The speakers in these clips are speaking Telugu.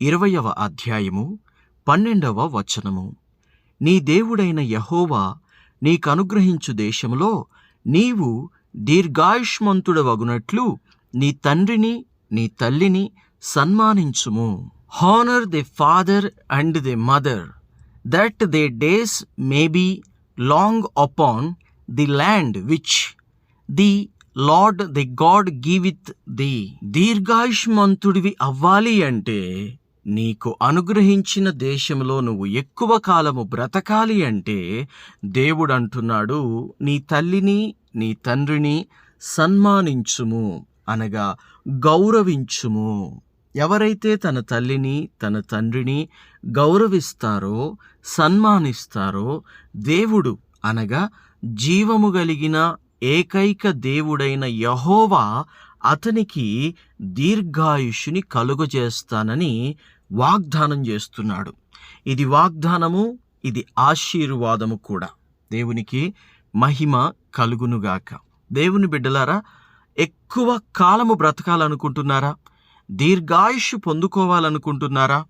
ఇరవయవ అధ్యాయము పన్నెండవ వచనము. నీ దేవుడైన యహోవా నీకనుగ్రహించు దేశములో నీవు దీర్ఘాయుష్మంతుడవగునట్లు నీ తండ్రిని నీ తల్లిని సన్మానించుము. Honour the father and the mother that thy days may be long upon the land which the Lord thy God giveth thee దీర్ఘాయుష్మంతుడివి అవ్వాలి అంటే నీకు అనుగ్రహించిన దేశంలో నువ్వు ఎక్కువ కాలము బ్రతకాలి అంటే దేవుడు అంటున్నాడు నీ తల్లిని నీ తండ్రిని సన్మానించుము అనగా గౌరవించుము. ఎవరైతే తన తల్లిని తన తండ్రిని గౌరవిస్తారో సన్మానిస్తారో దేవుడు అనగా జీవము కలిగిన ఏకైక దేవుడైన యహోవా అతనికి దీర్ఘాయుషుని కలుగజేస్తానని వాగ్దానం చేస్తున్నాడు. ఇది వాగ్దానము ఇది ఆశీర్వాదము కూడా. దేవునికి మహిమ కలుగునుగాక దేవుని బిడ్డలారా ఎక్కువ కాలము బ్రతకాలనుకుంటున్నారా? దీర్ఘాయుష్ పొందుకోవాలనుకుంటున్నారా?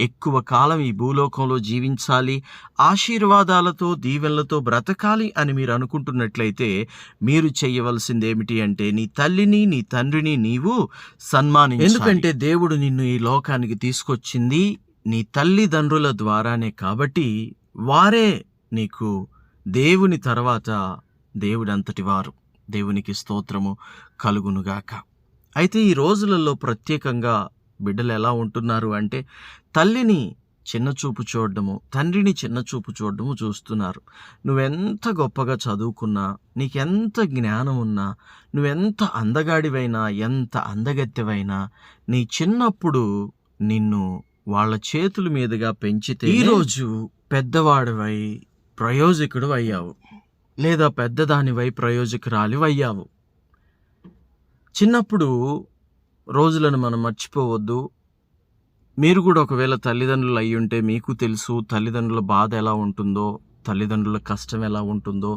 ఎక్కువ కాలం ఈ భూలోకంలో జీవించాలి ఆశీర్వాదాలతో దీవెనలతో బ్రతకాలి అని మీరు అనుకుంటున్నట్లయితే మీరు చేయవలసింది ఏమిటి అంటే నీ తల్లిని నీ తండ్రిని నీవు సన్మాని ఎందుకంటే దేవుడు నిన్ను ఈ లోకానికి తీసుకొచ్చింది నీ తల్లిదండ్రుల ద్వారానే కాబట్టి వారే నీకు దేవుని తర్వాత దేవుడంతటి వారు. దేవునికి స్తోత్రము కలుగునుగాక. అయితే ఈ రోజులలో ప్రత్యేకంగా బిడ్డలు ఎలా ఉంటున్నారు అంటే తల్లిని చిన్న చూపు చూడడము తండ్రిని చిన్న చూపు చూడడము చూస్తున్నారు. నువ్వెంత గొప్పగా చదువుకున్నా నీకెంత జ్ఞానం ఉన్నా నువ్వెంత అందగాడివైనా ఎంత అందగత్తెవైనా నీ చిన్నప్పుడు నిన్ను వాళ్ళ చేతుల మీదుగా పెంచితే ఈరోజు పెద్దవాడివై ప్రయోజకుడు అయ్యావు. లేదా పెద్దదానివై ప్రయోజకురాలి అయ్యావు చిన్నప్పుడు రోజులను మనం మర్చిపోవద్దు. మీరు కూడా ఒకవేళ తల్లిదండ్రులు అయి ఉంటే మీకు తెలుసు తల్లిదండ్రుల బాధ ఎలా ఉంటుందో తల్లిదండ్రుల కష్టం ఎలా ఉంటుందో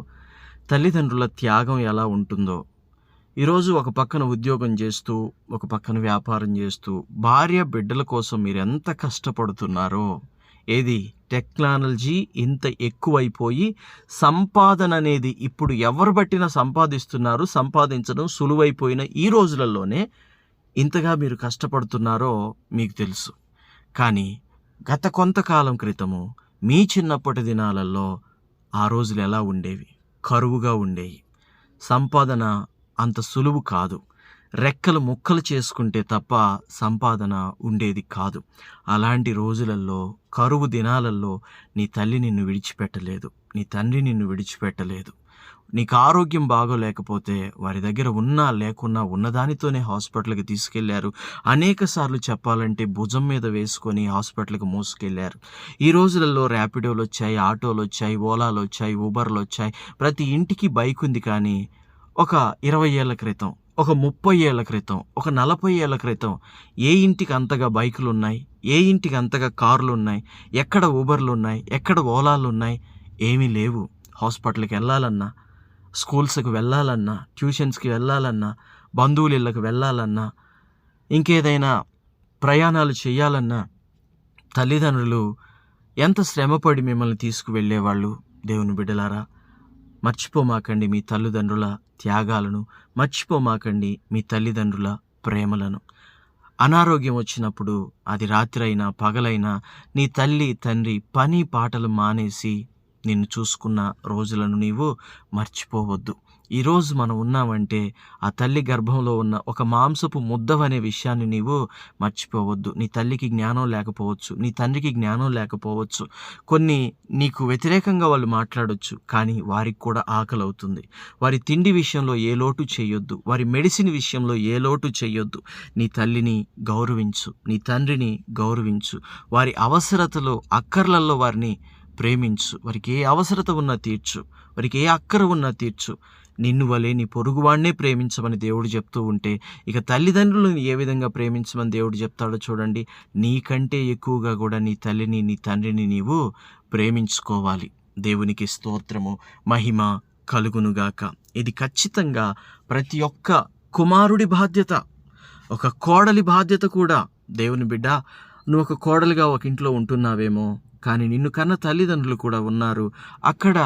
తల్లిదండ్రుల త్యాగం ఎలా ఉంటుందో. ఈరోజు ఒక పక్కన ఉద్యోగం చేస్తూ ఒక పక్కన వ్యాపారం చేస్తూ భార్య బిడ్డల కోసం మీరు ఎంత కష్టపడుతున్నారో ఏది టెక్నాలజీ ఇంత ఎక్కువైపోయి సంపాదన అనేది ఇప్పుడు ఎవరు పట్టినా సంపాదిస్తున్నారు సంపాదించడం సులువైపోయిన ఈ రోజులలోనే ఇంతగా మీరు కష్టపడుతున్నారో మీకు తెలుసు. కానీ గత కొంతకాలం క్రితము మీ చిన్నప్పటి దినాలలో ఆ రోజులు ఎలా ఉండేవి? కరువుగా ఉండేవి సంపాదన అంత సులువు కాదు. రెక్కలు ముక్కలు చేసుకుంటే తప్ప సంపాదన ఉండేది కాదు. అలాంటి రోజులలో కరువు దినాలలో నీ తల్లి నిన్ను విడిచిపెట్టలేదు. నీ తండ్రి నిన్ను విడిచిపెట్టలేదు. నీకు ఆరోగ్యం బాగోలేకపోతే వారి దగ్గర ఉన్నా లేకున్నా ఉన్నదానితోనే హాస్పిటల్కి తీసుకెళ్ళారు. అనేక సార్లు చెప్పాలంటే భుజం మీద వేసుకొని హాస్పిటల్కి మోసుకెళ్ళారు. ఈ రోజులలో ర్యాపిడోలు వచ్చాయి ఆటోలు వచ్చాయి ఓలాలు వచ్చాయి ఊబర్లు వచ్చాయి. ప్రతి ఇంటికి బైక్ ఉంది కానీ ఒక ఇరవై ఏళ్ళ క్రితం ఒక ముప్పై ఏళ్ళ క్రితం ఒక నలభై ఏళ్ళ క్రితం ఏ ఇంటికి అంతగా బైకులు ఉన్నాయి? ఏ ఇంటికి అంతగా కార్లు ఉన్నాయి? ఎక్కడ ఊబర్లు ఉన్నాయి? ఎక్కడ ఓలాలు ఉన్నాయి? ఏమీ లేవు. హాస్పిటల్కి వెళ్ళాలన్నా స్కూల్స్కి వెళ్ళాలన్నా ట్యూషన్స్కి వెళ్ళాలన్నా బంధువుల ఇళ్ళకి వెళ్ళాలన్నా ఇంకేదైనా ప్రయాణాలు చేయాలన్నా తల్లిదండ్రులు ఎంత శ్రమపడి మిమ్మల్ని తీసుకువెళ్ళేవాళ్ళు దేవుని బిడ్డలారా? మర్చిపోమాకండి మీ తల్లిదండ్రుల త్యాగాలను మర్చిపోమాకండి మీ తల్లిదండ్రుల ప్రేమలను. అనారోగ్యం వచ్చినప్పుడు అది రాత్రైనా పగలైనా నీ తల్లి తండ్రి పని పాటలు మానేసి నిన్ను చూసుకున్న రోజులను నీవు మర్చిపోవద్దు. ఈరోజు మనం ఉన్నామంటే ఆ తల్లి గర్భంలో ఉన్న ఒక మాంసపు ముద్దవనే విషయాన్ని నీవు మర్చిపోవద్దు. నీ తల్లికి జ్ఞానం లేకపోవచ్చు నీ తండ్రికి జ్ఞానం లేకపోవచ్చు. కొన్ని నీకు వ్యతిరేకంగా వాళ్ళు మాట్లాడొచ్చు కానీ వారికి కూడా ఆకలి అవుతుంది వారి తిండి విషయంలో ఏ లోటు చేయొద్దు వారి మెడిసిన్ విషయంలో ఏ లోటు చేయొద్దు. నీ తల్లిని గౌరవించు నీ తండ్రిని గౌరవించు. వారి అవసరతలో అక్కర్లలో వారిని ప్రేమించు. వారికి ఏ అవసరత ఉన్నా తీర్చు. వారికి ఏ అక్కర ఉన్నా తీర్చు. నిన్ను వలె నీ పొరుగువాడినే ప్రేమించమని దేవుడు చెప్తూ ఉంటే ఇక తల్లిదండ్రులను ఏ విధంగా ప్రేమించమని దేవుడు చెప్తాడో చూడండి. నీకంటే ఎక్కువగా కూడా నీ తల్లిని నీ తండ్రిని నీవు ప్రేమించుకోవాలి. దేవునికి స్తోత్రము మహిమ కలుగునుగాక. ఇది ఖచ్చితంగా ప్రతి ఒక్క కుమారుడి బాధ్యత. ఒక కోడలి బాధ్యత కూడా. దేవుని బిడ్డ నువ్వు ఒక కోడలిగా ఒక ఇంట్లో ఉంటున్నావేమో? కానీ నిన్ను కన్న తల్లిదండ్రులు కూడా ఉన్నారు. అక్కడ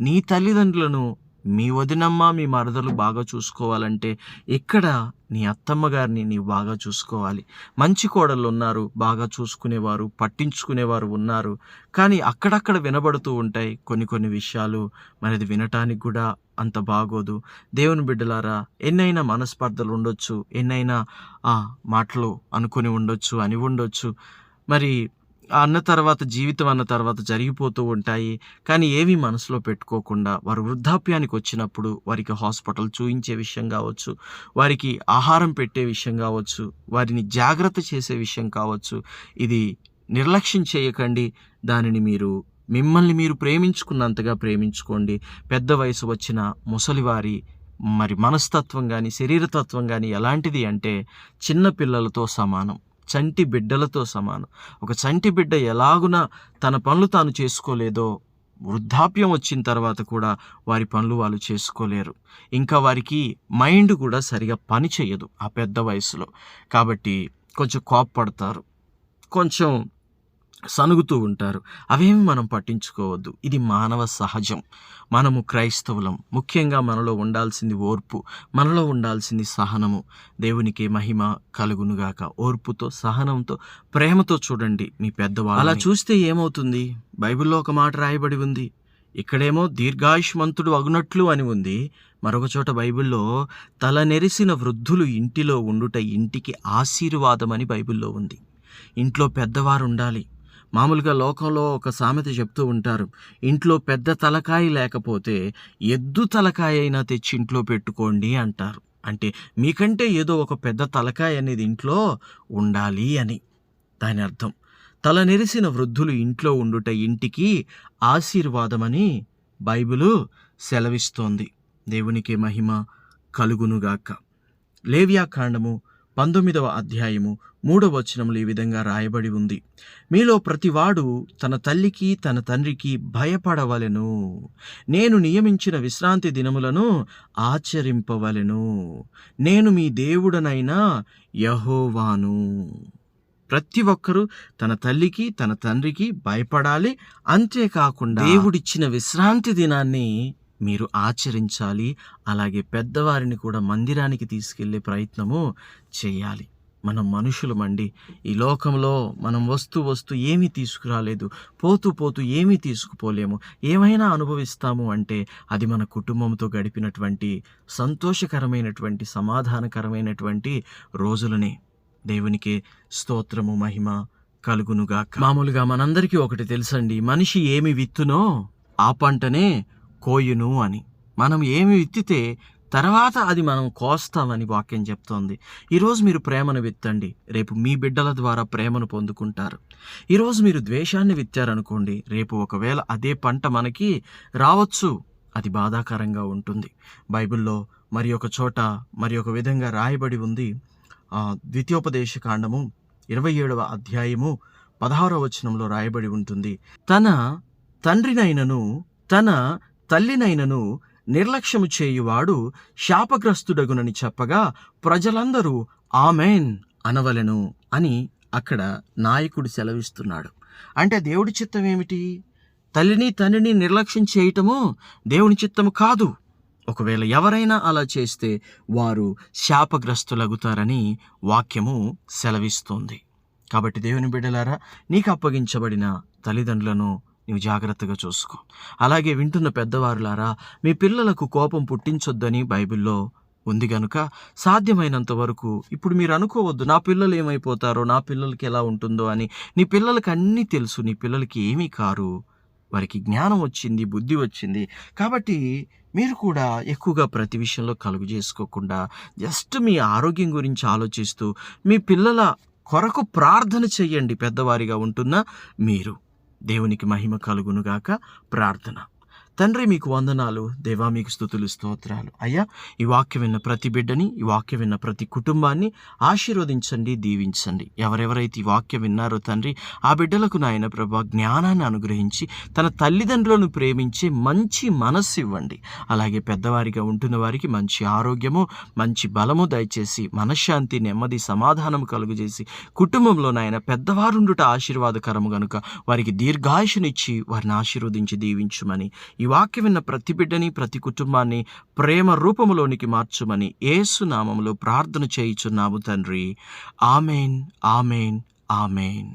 నీ తల్లిదండ్రులను మీ వదినమ్మ మీ మరదలు బాగా చూసుకోవాలంటే ఇక్కడ నీ అత్తమ్మ గారిని నీవు బాగా చూసుకోవాలి. మంచి కోడళ్ళు ఉన్నారు బాగా చూసుకునేవారు పట్టించుకునేవారు ఉన్నారు. కానీ అక్కడక్కడ వినబడుతూ ఉంటాయి కొన్ని కొన్ని విషయాలు. మనది వినటానికి కూడా అంత బాగోదు. దేవుని బిడ్డలారా ఎన్నైనా మనస్పర్ధలు ఉండొచ్చు ఎన్నైనా ఆ మాటలు అనుకొని ఉండొచ్చు అని ఉండొచ్చు. మరి అన్న తర్వాత జీవితం అన్న తర్వాత జరిగిపోతూ ఉంటాయి. కానీ ఏవి మనసులో పెట్టుకోకుండా వారు వృద్ధాప్యానికి వచ్చినప్పుడు వారికి హాస్పిటల్ చూయించే విషయం కావచ్చు వారికి ఆహారం పెట్టే విషయం కావచ్చు వారిని జాగ్రత్త చేసే విషయం కావచ్చు. ఇది నిర్లక్ష్యం చేయకండి. దానిని మీరు మిమ్మల్ని మీరు ప్రేమించుకున్నంతగా ప్రేమించుకోండి. పెద్ద వయసు వచ్చిన ముసలివారి మరి మనస్తత్వం కానీ శరీరతత్వం కానీ ఎలాంటిది అంటే చిన్న పిల్లలతో సమానం. చంటి బిడ్డలతో సమానం. ఒక చంటి బిడ్డ ఎలాగున తన పనులు తాను చేసుకోలేదో వృద్ధాప్యం వచ్చిన తర్వాత కూడా వారి పనులు వాళ్ళు చేసుకోలేరు. ఇంకా వారికి మైండ్ కూడా సరిగా పని చేయదు ఆ పెద్ద వయసులో. కాబట్టి కొంచెం కోప్పడతారు. కొంచెం సనుగుతూ ఉంటారు. అవేమి మనం పట్టించుకోవద్దు. ఇది మానవ సహజం. మనము క్రైస్తవులం. ముఖ్యంగా మనలో ఉండాల్సింది ఓర్పు. మనలో ఉండాల్సింది సహనము. దేవునికి మహిమ కలుగునుగాక. ఓర్పుతో సహనంతో ప్రేమతో చూడండి మీ పెద్దవాళ్ళు అలా చూస్తే ఏమవుతుంది? బైబిల్లో ఒక మాట రాయబడి ఉంది. ఇక్కడేమో దీర్ఘాయుష్మంతుడు అగునట్లు అని ఉంది. మరొక చోట బైబిల్లో తల నెరిసిన వృద్ధులు ఇంటిలో ఉండుట ఇంటికి ఆశీర్వాదమని బైబిల్లో ఉంది. ఇంట్లో పెద్దవారు ఉండాలి. మామూలుగా లోకంలో ఒక సామెత చెప్తూ ఉంటారు ఇంట్లో పెద్ద తలకాయ లేకపోతే ఎద్దు తలకాయ అయినా తెచ్చి ఇంట్లో పెట్టుకోండి అంటారు. అంటే మీకంటే ఏదో ఒక పెద్ద తలకాయ అనేది ఇంట్లో ఉండాలి అని. దాని అర్థం తల నెరిసిన వృద్ధులు ఇంట్లో ఉండుట ఇంటికి ఆశీర్వాదమని బైబిలు సెలవిస్తోంది. దేవునికి మహిమ కలుగునుగాక. లేవ్యాకాండము పంతొమ్మిదవ అధ్యాయము మూడవ వచనములు ఈ విధంగా రాయబడి ఉంది. మీలో ప్రతివాడు తన తల్లికి తన తండ్రికి భయపడవలెను. నేను నియమించిన విశ్రాంతి దినములను ఆచరింపవలెను. నేను మీ దేవుడనైనా యహోవాను. ప్రతి ఒక్కరూ తన తల్లికి తన తండ్రికి భయపడాలి. అంతేకాకుండా దేవుడిచ్చిన విశ్రాంతి దినాన్ని మీరు ఆచరించాలి అలాగే పెద్దవారిని కూడా మందిరానికి తీసుకెళ్ళే ప్రయత్నము చేయాలి. మనం మనుషులమండి ఈ లోకంలో మనం వస్తూ వస్తూ ఏమీ తీసుకురాలేదు పోతూ పోతూ ఏమీ తీసుకుపోలేము. ఏమైనా అనుభవిస్తాము అంటే అది మన కుటుంబంతో గడిపినటువంటి సంతోషకరమైనటువంటి సమాధానకరమైనటువంటి రోజులనే. దేవునికి స్తోత్రము మహిమ కలుగునుగా మామూలుగా మనందరికీ ఒకటి తెలుసండి మనిషి ఏమి విత్తునో ఆ పంటనే కోయును అని. మనం ఏమి విత్తితే తర్వాత అది మనం కోస్తామని వాక్యం చెప్తోంది. ఈరోజు మీరు ప్రేమను విత్తండి. రేపు మీ బిడ్డల ద్వారా ప్రేమను పొందుకుంటారు. ఈరోజు మీరు ద్వేషాన్ని విత్తారనుకోండి. రేపు ఒకవేళ అదే పంట మనకి రావచ్చు. అది బాధాకరంగా ఉంటుంది. బైబిల్లో మరి ఒక చోట మరి ఒక విధంగా రాయబడి ఉంది. ద్వితీయోపదేశ కాండము ఇరవై ఏడవ అధ్యాయము పదహారవ వచనంలో రాయబడి ఉంటుంది. తన తండ్రినైనను తన తల్లినైనను నిర్లక్ష్యము చేయువాడు శాపగ్రస్తుడగునని చెప్పగా ప్రజలందరూ ఆమెన్ అనవలెను అని అక్కడ నాయకుడు సెలవిస్తున్నాడు. అంటే దేవుడి చిత్తం ఏమిటి? తల్లిని తండ్రిని నిర్లక్ష్యం చేయటము దేవుని చిత్తము కాదు. ఒకవేళ ఎవరైనా అలా చేస్తే వారు శాపగ్రస్తులగుతారని వాక్యము సెలవిస్తోంది. కాబట్టి దేవుని బిడ్డలారా నీకు అప్పగించబడిన తల్లిదండ్రులను నీవు జాగ్రత్తగా చూసుకో. అలాగే వింటున్న పెద్దవారులారా మీ పిల్లలకు కోపం పుట్టించొద్దని బైబిల్లో ఉంది గనుక సాధ్యమైనంత వరకు ఇప్పుడు మీరు అనుకోవద్దు నా పిల్లలు ఏమైపోతారో నా పిల్లలకి ఎలా ఉంటుందో అని నీ పిల్లలకి అన్నీ తెలుసు నీ పిల్లలకి ఏమీ కారు. వారికి జ్ఞానం వచ్చింది బుద్ధి వచ్చింది. కాబట్టి మీరు కూడా ఎక్కువగా ప్రతి విషయంలో కలుగు చేసుకోకుండా జస్ట్ మీ ఆరోగ్యం గురించి ఆలోచిస్తూ మీ పిల్లల కొరకు ప్రార్థన చెయ్యండి పెద్దవారిగా ఉంటున్న మీరు. దేవునికి మహిమ కలుగునుగాక. ప్రార్థన. తండ్రి మీకు వందనాలు దేవా మీకు స్థుతులు స్తోత్రాలు. అయ్యా ఈ వాక్యం విన్న ప్రతి బిడ్డని ఈ వాక్యం విన్న ప్రతి కుటుంబాన్ని ఆశీర్వదించండి దీవించండి. ఎవరెవరైతే ఈ వాక్యం విన్నారో తండ్రి ఆ బిడ్డలకు నాయన ప్రభా జ్ఞానాన్ని అనుగ్రహించి తన తల్లిదండ్రులను ప్రేమించే మంచి మనస్సు ఇవ్వండి. అలాగే పెద్దవారిగా ఉంటున్న వారికి మంచి ఆరోగ్యము మంచి బలము దయచేసి మనశ్శాంతి నెమ్మది సమాధానం కలుగజేసి కుటుంబంలో నాయన పెద్దవారుండుట ఆశీర్వాదకరము గనుక వారికి దీర్ఘాయుషునిచ్చి వారిని ఆశీర్వదించి దీవించుమని ఈ వాక్య విన్న ప్రతి బిడ్డని ప్రతి కుటుంబాన్ని ప్రేమ రూపములోనికి మార్చుమని ఏసునామములో ప్రార్థన చేయుచున్నాము తండ్రి. Amen amen amen.